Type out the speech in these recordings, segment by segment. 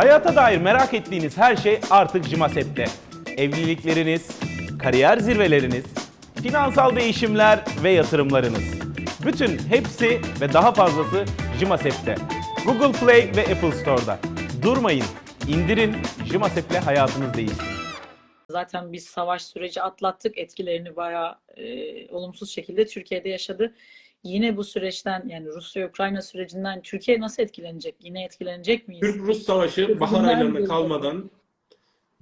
Hayata dair merak ettiğiniz her şey artık Jimasep'te. Evlilikleriniz, kariyer zirveleriniz, finansal değişimler ve yatırımlarınız. Bütün hepsi ve daha fazlası Jimasep'te. Google Play ve Apple Store'da. Durmayın, indirin, Jimasep'le hayatınız değişsin. Zaten biz savaş süreci atlattık. Etkilerini bayağı e, olumsuz şekilde Türkiye'de yaşadı. Yine bu süreçten yani Rusya-Ukrayna sürecinden Türkiye nasıl etkilenecek? Yine etkilenecek miyiz? Türk-Rus savaşı bahar aylarına kalmadan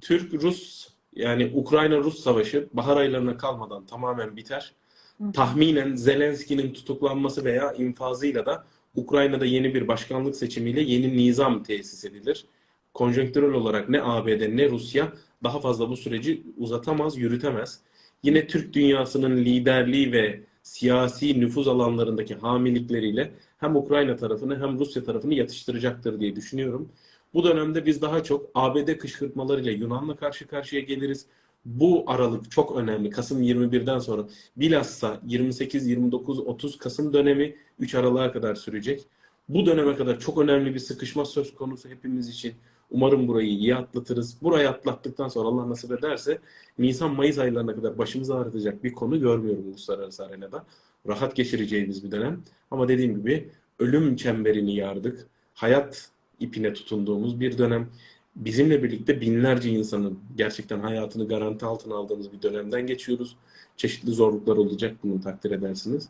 Türk-Rus yani Ukrayna-Rus savaşı bahar aylarına kalmadan tamamen biter. Hı. Tahminen Zelenski'nin tutuklanması veya infazıyla da Ukrayna'da yeni bir başkanlık seçimiyle yeni nizam tesis edilir. Konjonktürel olarak ne ABD ne Rusya daha fazla bu süreci uzatamaz, yürütemez. Yine Türk dünyasının liderliği ve siyasi nüfuz alanlarındaki hamilikleriyle hem Ukrayna tarafını hem Rusya tarafını yatıştıracaktır diye düşünüyorum. Bu dönemde biz daha çok ABD kışkırtmalarıyla Yunan'la karşı karşıya geliriz. Bu aralık çok önemli. Kasım 21'den sonra bilhassa 28, 29, 30 Kasım dönemi 3 Aralık'a kadar sürecek. Bu döneme kadar çok önemli bir sıkışma söz konusu hepimiz için. Umarım burayı iyi atlatırız. Burayı atlattıktan sonra Allah nasip ederse Nisan-Mayıs aylarına kadar başımızı ağrıtacak bir konu görmüyorum uluslararası arenada. Rahat geçireceğimiz bir dönem. Ama dediğim gibi ölüm çemberini yardık. Hayat ipine tutunduğumuz bir dönem. Bizimle birlikte binlerce insanın gerçekten hayatını garanti altına aldığımız bir dönemden geçiyoruz. Çeşitli zorluklar olacak bunu takdir edersiniz.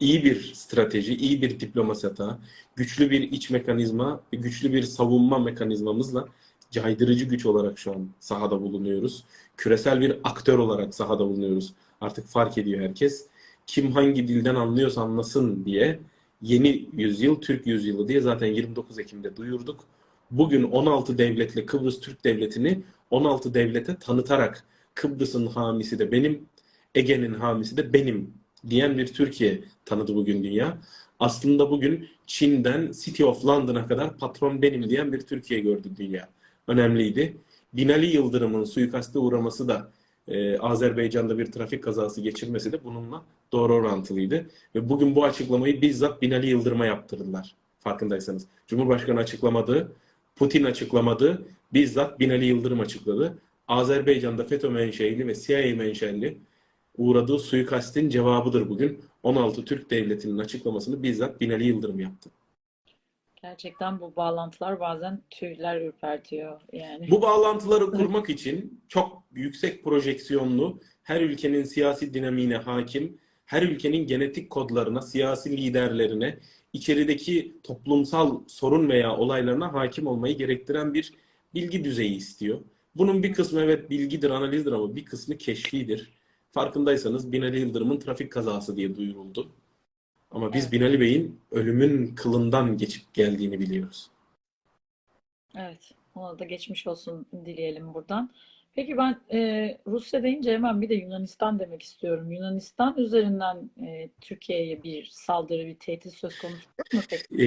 İyi bir strateji, iyi bir diplomasi hata, güçlü bir iç mekanizma ve güçlü bir savunma mekanizmamızla caydırıcı güç olarak şu an sahada bulunuyoruz. Küresel bir aktör olarak sahada bulunuyoruz. Artık fark ediyor herkes. Kim hangi dilden anlıyorsa anlasın diye yeni yüzyıl, Türk yüzyılı diye zaten 29 Ekim'de duyurduk. Bugün 16 devletle Kıbrıs Türk Devleti'ni 16 devlete tanıtarak Kıbrıs'ın hamisi de benim, Ege'nin hamisi de benim diyen bir Türkiye tanıdı bugün dünya. Aslında bugün Çin'den City of London'a kadar patron benim diyen bir Türkiye gördü dünya. Önemliydi. Binali Yıldırım'ın suikaste uğraması da e, Azerbaycan'da bir trafik kazası geçirmesi de bununla doğru orantılıydı. Ve bugün bu açıklamayı bizzat Binali Yıldırım'a yaptırdılar. Farkındaysanız. Cumhurbaşkanı açıklamadı, Putin açıklamadı, bizzat Binali Yıldırım açıkladı. Azerbaycan'da FETÖ menşeili ve CIA menşeli uğradığı suikastin cevabıdır bugün. 16 Türk Devleti'nin açıklamasını bizzat Binali Yıldırım yaptı. Gerçekten bu bağlantılar bazen tüyler ürpertiyor yani. Bu bağlantıları kurmak için çok yüksek projeksiyonlu, her ülkenin siyasi dinamiğine hakim, her ülkenin genetik kodlarına, siyasi liderlerine, içerideki toplumsal sorun veya olaylarına hakim olmayı gerektiren bir bilgi düzeyi istiyor. Bunun bir kısmı evet bilgidir, analizdir ama bir kısmı keşfidir. Farkındaysanız Binali Yıldırım'ın trafik kazası diye duyuruldu. Ama biz Evet. Binali Bey'in ölümün kılından geçip geldiğini biliyoruz. Evet, ona da geçmiş olsun dileyelim buradan. Peki ben e, Rusya deyince hemen bir de Yunanistan demek istiyorum. Yunanistan üzerinden e, Türkiye'ye bir saldırı, bir tehdit söz konusu yok mu peki? Ee,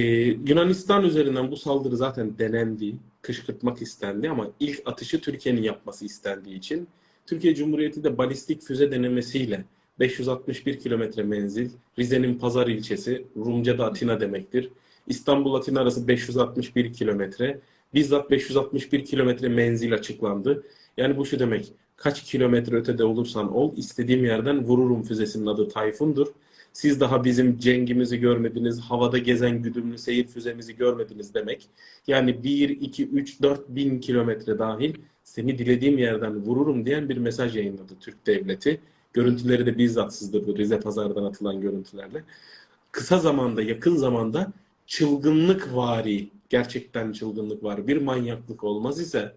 Yunanistan üzerinden bu saldırı zaten denendi, kışkırtmak istendi ama ilk atışı Türkiye'nin yapması istendiği için Türkiye Cumhuriyeti de balistik füze denemesiyle 561 kilometre menzil, Rize'nin Pazar ilçesi, Rumca'da Atina demektir. İstanbul-Atina arası 561 kilometre, bizzat 561 kilometre menzil açıklandı. Yani bu şu demek, kaç kilometre ötede olursan ol, istediğim yerden vururum füzesinin adı Tayfun'dur. Siz daha bizim cengimizi görmediniz, havada gezen güdümlü seyir füzemizi görmediniz demek. Yani 1, 2, 3, 4 bin kilometre dahil seni dilediğim yerden vururum diyen bir mesaj yayınladı Türk Devleti. Görüntüleri de bizzat sızdırdı Rize Pazar'dan atılan görüntülerle. Kısa zamanda, yakın zamanda çılgınlık vari, gerçekten çılgınlık var, bir manyaklık olmaz ise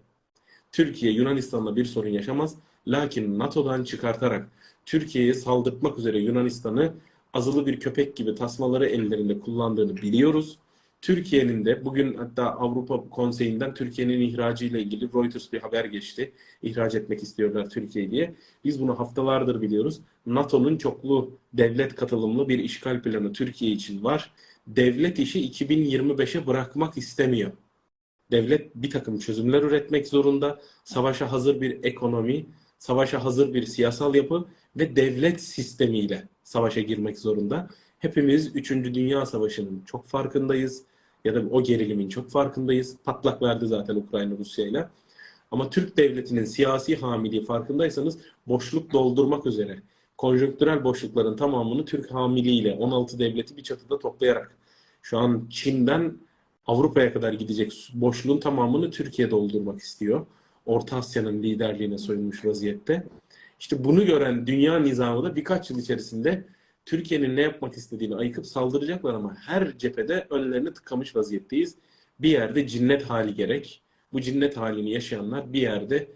Türkiye Yunanistan'la bir sorun yaşamaz. Lakin NATO'dan çıkartarak Türkiye'ye saldırtmak üzere Yunanistan'ı azılı bir köpek gibi tasmaları ellerinde kullandığını biliyoruz. Türkiye'nin de bugün hatta Avrupa Konseyi'nden Türkiye'nin ihracı ile ilgili Reuters bir haber geçti. İhraç etmek istiyorlar Türkiye diye. Biz bunu haftalardır biliyoruz. NATO'nun çoklu devlet katılımlı bir işgal planı Türkiye için var. Devlet işi 2025'e bırakmak istemiyor. Devlet bir takım çözümler üretmek zorunda. Savaşa hazır bir ekonomi, savaşa hazır bir siyasal yapı ve devlet sistemiyle savaşa girmek zorunda. Hepimiz 3. Dünya Savaşı'nın çok farkındayız. Ya da o gerilimin çok farkındayız. Patlak verdi zaten Ukrayna Rusya'yla. Ama Türk devletinin siyasi hamiliği farkındaysanız boşluk doldurmak üzere konjonktürel boşlukların tamamını Türk hamiliğiyle 16 devleti bir çatıda toplayarak şu an Çin'den Avrupa'ya kadar gidecek boşluğun tamamını Türkiye doldurmak istiyor. Orta Asya'nın liderliğine soyunmuş vaziyette. İşte bunu gören dünya nizamı da birkaç yıl içerisinde Türkiye'nin ne yapmak istediğini ayıkıp saldıracaklar ama her cephede önlerini tıkamış vaziyetteyiz. Bir yerde cinnet hali gerek. Bu cinnet halini yaşayanlar bir yerde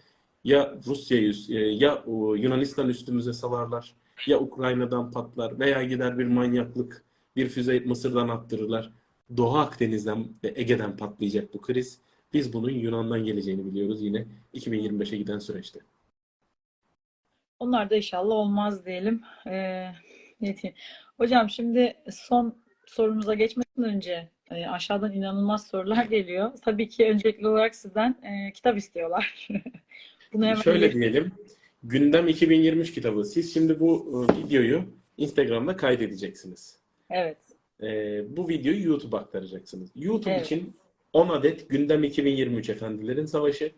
ya Rusya'yı e, ya o Yunanistan üstümüze salarlar ya Ukrayna'dan patlar veya gider bir manyaklık bir füze Mısır'dan attırırlar. Doğu Akdeniz'den ve Ege'den patlayacak bu kriz. Biz bunun Yunan'dan geleceğini biliyoruz yine 2025'e giden süreçte. Onlar da inşallah olmaz diyelim. Ee, ne diyeyim? Hocam şimdi son sorumuza geçmeden önce e, aşağıdan inanılmaz sorular geliyor. Tabii ki öncelikli olarak sizden e, kitap istiyorlar. Bunu hemen Şöyle ilet- diyelim. Gündem 2023 kitabı. Siz şimdi bu e, videoyu Instagram'da kaydedeceksiniz. Evet. E, bu videoyu YouTube'a aktaracaksınız. YouTube Evet. için 10 adet Gündem 2023 Efendilerin Savaşı.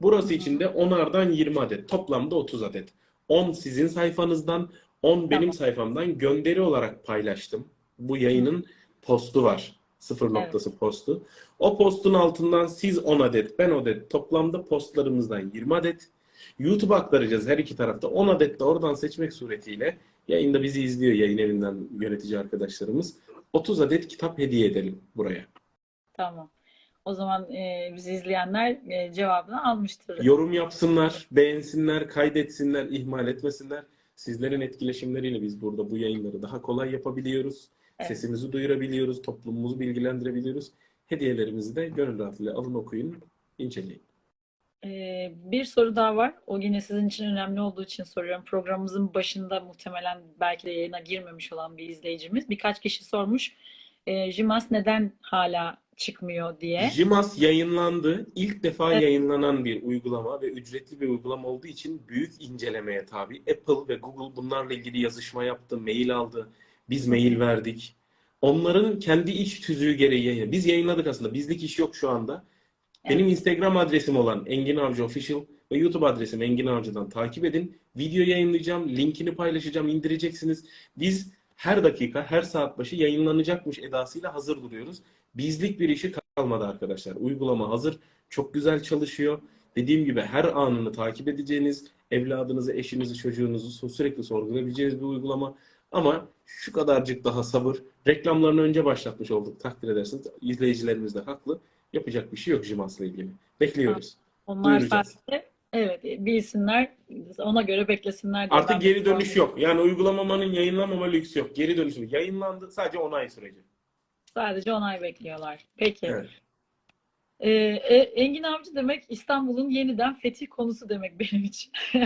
Burası için de 10'ardan 20 adet. Toplamda 30 adet. 10 sizin sayfanızdan, 10 benim Tamam. sayfamdan gönderi olarak paylaştım. Bu yayının postu var. Sıfır noktası postu. O postun altından siz 10 adet, ben 10 adet. Toplamda postlarımızdan 20 adet. YouTube'a aktaracağız her iki tarafta. 10 adet de oradan seçmek suretiyle yayında bizi izliyor yayın evinden yönetici arkadaşlarımız. 30 adet kitap hediye edelim buraya. Tamam. O zaman e, bizi izleyenler e, cevabını almıştır. Yorum yapsınlar, beğensinler, kaydetsinler, ihmal etmesinler. Sizlerin etkileşimleriyle biz burada bu yayınları daha kolay yapabiliyoruz. Evet. Sesimizi duyurabiliyoruz, toplumumuzu bilgilendirebiliyoruz. Hediyelerimizi de gönül rahatlığıyla alın okuyun, inceleyin. Ee, bir soru daha var. O yine sizin için önemli olduğu için soruyorum. Programımızın başında muhtemelen belki de yayına girmemiş olan bir izleyicimiz. Birkaç kişi sormuş. E, JIMAS neden hala çıkmıyor diye. JIMAS yayınlandı. İlk defa Evet. yayınlanan bir uygulama ve ücretli bir uygulama olduğu için büyük incelemeye tabi. Apple ve Google bunlarla ilgili yazışma yaptı, mail aldı. Biz mail verdik. Onların kendi iç tüzüğü gereği yayın. Biz yayınladık aslında. Bizlik iş yok şu anda. Benim Instagram adresim olan Engin Avcı Official ve YouTube adresim Engin Avcı'dan takip edin. Video yayınlayacağım, linkini paylaşacağım, indireceksiniz. Biz her dakika, her saat başı yayınlanacakmış edasıyla hazır duruyoruz. Bizlik bir işi kalmadı arkadaşlar. Uygulama hazır, çok güzel çalışıyor. Dediğim gibi her anını takip edeceğiniz, evladınızı, eşinizi, çocuğunuzu sürekli sorgulayabileceğiniz bir uygulama. Ama şu kadarcık daha sabır. Reklamlarını önce başlatmış olduk takdir edersiniz. İzleyicilerimiz de haklı. Yapacak bir şey yok JIMAS'la ilgili. Bekliyoruz. Onlar sadece evet bilsinler, ona göre beklesinler diye Artık geri dönüş yok. Yani uygulamamanın yayınlanmama lüksü yok. Geri dönüş yok. Yayınlandı sadece onay süreci. Sadece onay bekliyorlar. Peki. Evet. Ee, e, Engin Avcı demek İstanbul'un yeniden fetih konusu demek benim için.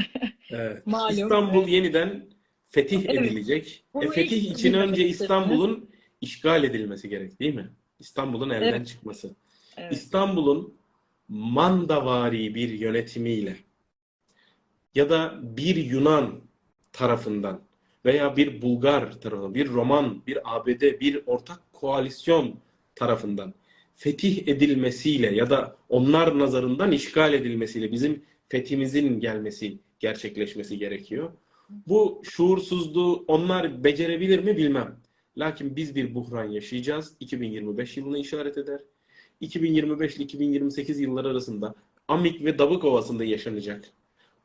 Evet. Malum. İstanbul yeniden fetih Evet. edilecek. Bunu E, fetih için önce. İstanbul'un işgal edilmesi gerek değil mi? İstanbul'un elden Evet. çıkması. Evet. İstanbul'un mandavari bir yönetimiyle ya da bir Yunan tarafından veya bir Bulgar tarafından, bir Roman, bir ABD, bir ortak koalisyon tarafından fetih edilmesiyle ya da onlar nazarından işgal edilmesiyle bizim fethimizin gelmesi, gerçekleşmesi gerekiyor. Bu şuursuzluğu onlar becerebilir mi bilmem. Lakin biz bir buhran yaşayacağız. 2025 yılına işaret eder. 2025 ile 2028 yılları arasında Amik ve Dabık Ovası'nda yaşanacak.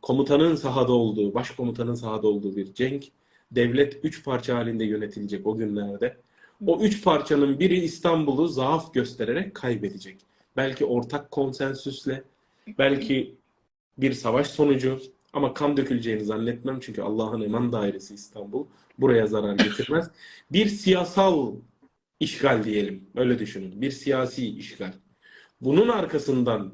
Komutanın sahada olduğu, başkomutanın sahada olduğu bir cenk. Devlet üç parça halinde yönetilecek o günlerde. O üç parçanın biri İstanbul'u zaaf göstererek kaybedecek. Belki ortak konsensüsle, belki bir savaş sonucu ama kan döküleceğini zannetmem çünkü Allah'ın eman dairesi İstanbul. Buraya zarar getirmez. Bir siyasal işgal diyelim. Öyle düşünün. Bir siyasi işgal. Bunun arkasından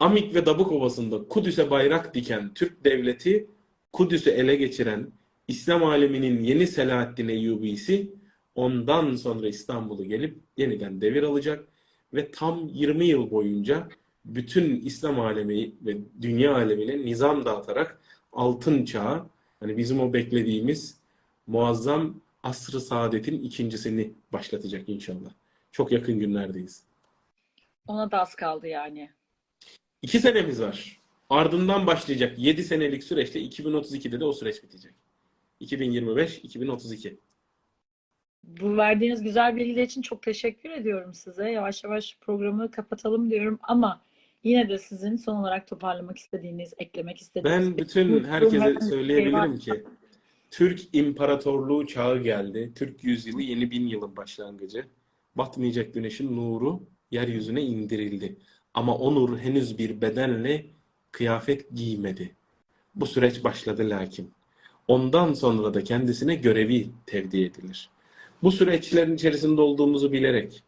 Amik ve Dabık Ovası'nda Kudüs'e bayrak diken Türk devleti Kudüs'ü ele geçiren İslam aleminin yeni Selahaddin Eyyubi'si ondan sonra İstanbul'u gelip yeniden devir alacak ve tam 20 yıl boyunca bütün İslam alemi ve dünya alemine nizam dağıtarak altın çağı hani bizim o beklediğimiz muazzam asr-ı saadetin ikincisini başlatacak inşallah. Çok yakın günlerdeyiz. Ona da az kaldı yani. İki senemiz var. Ardından başlayacak 7 senelik süreçte 2032'de de o süreç bitecek. 2025-2032. Bu verdiğiniz güzel bilgiler için çok teşekkür ediyorum size. Yavaş yavaş programı kapatalım diyorum ama yine de sizin son olarak toparlamak istediğiniz, eklemek istediğiniz Ben bütün herkese şey söyleyebilirim ki Türk İmparatorluğu çağı geldi. Türk yüzyılı yeni bin yılın başlangıcı. Batmayacak güneşin nuru yeryüzüne indirildi. Ama o nur henüz bir bedenle kıyafet giymedi. Bu süreç başladı lakin. Ondan sonra da kendisine görevi tevdi edilir. Bu süreçlerin içerisinde olduğumuzu bilerek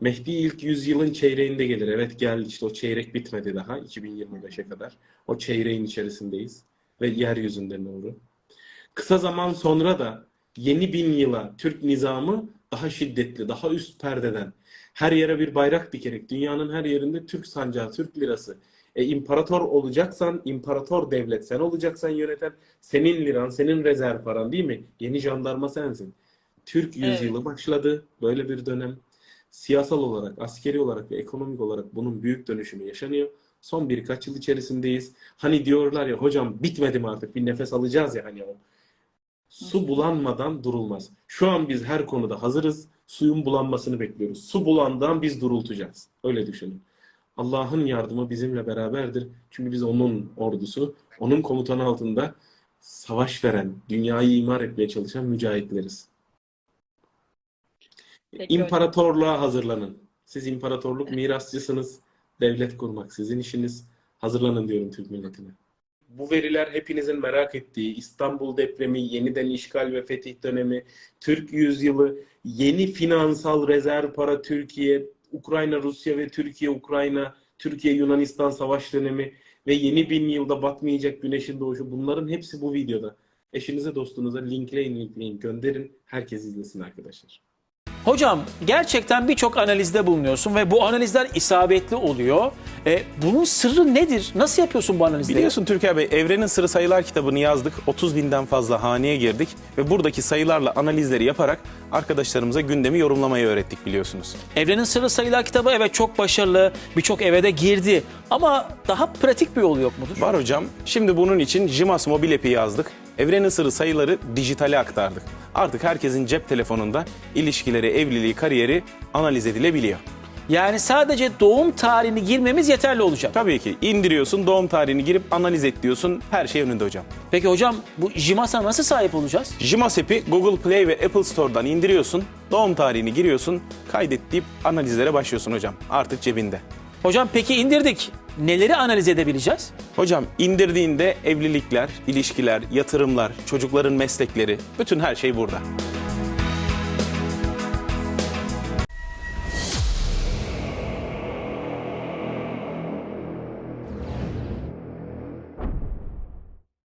Mehdi ilk yüzyılın çeyreğinde gelir. Evet geldi işte o çeyrek bitmedi daha 2025'e kadar. O çeyreğin içerisindeyiz ve yeryüzünde nuru. Kısa zaman sonra da yeni bin yıla Türk nizamı daha şiddetli, daha üst perdeden her yere bir bayrak dikerek dünyanın her yerinde Türk sancağı, Türk lirası. E, imparator olacaksan, imparator devlet sen olacaksan yöneten senin liran, senin rezerv paran değil mi? Yeni jandarma sensin. Türk yüzyılı başladı. Böyle bir dönem. Siyasal olarak, askeri olarak ve ekonomik olarak bunun büyük dönüşümü yaşanıyor. Son birkaç yıl içerisindeyiz. Hani diyorlar ya hocam bitmedi mi artık bir nefes alacağız ya hani o. Su bulanmadan durulmaz. Şu an biz her konuda hazırız. Suyun bulanmasını bekliyoruz. Su bulandan biz durultacağız. Öyle düşünün. Allah'ın yardımı bizimle beraberdir. Çünkü biz onun ordusu, onun komutanı altında savaş veren, dünyayı imar etmeye çalışan mücahitleriz. Peki hocam. İmparatorluğa hazırlanın. Siz imparatorluk mirasçısınız. Devlet kurmak sizin işiniz. Hazırlanın diyorum Türk milletine. Bu veriler hepinizin merak ettiği İstanbul depremi, yeniden işgal ve fetih dönemi, Türk yüzyılı, yeni finansal rezerv para Türkiye, Ukrayna, Rusya ve Türkiye, Ukrayna, Türkiye, Yunanistan savaş dönemi ve yeni bin yılda batmayacak güneşin doğuşu. Bunların hepsi bu videoda. Eşinize, dostunuza linkleyin, linkleyin, gönderin. Herkes izlesin arkadaşlar. Hocam gerçekten birçok analizde bulunuyorsun ve bu analizler isabetli oluyor. E, bunun sırrı nedir? Nasıl yapıyorsun bu analizleri? Biliyorsun Türker Bey, Evrenin Sırrı Sayılar kitabını yazdık. 30 binden fazla haneye girdik ve buradaki sayılarla analizleri yaparak arkadaşlarımıza gündemi yorumlamayı öğrettik biliyorsunuz. Evrenin Sırrı Sayılar kitabı evet çok başarılı, birçok eve de girdi. Ama daha pratik bir yolu yok mudur? Var hocam. Şimdi bunun için JIMAS mobil app'i yazdık. Evrenin sırrı sayıları dijitale aktardık. Artık herkesin cep telefonunda ilişkileri, evliliği, kariyeri analiz edilebiliyor. Yani sadece doğum tarihini girmemiz yeterli olacak. Tabii ki indiriyorsun, doğum tarihini girip analiz et diyorsun. Her şey önünde hocam. Peki hocam bu JIMAS'a nasıl sahip olacağız? JIMAS app'i Google Play ve Apple Store'dan indiriyorsun. Doğum tarihini giriyorsun. Kaydet deyip analizlere başlıyorsun hocam. Artık cebinde. Hocam peki indirdik. Neleri analiz edebileceğiz? Hocam indirdiğinde evlilikler, ilişkiler, yatırımlar, çocukların meslekleri, bütün her şey burada.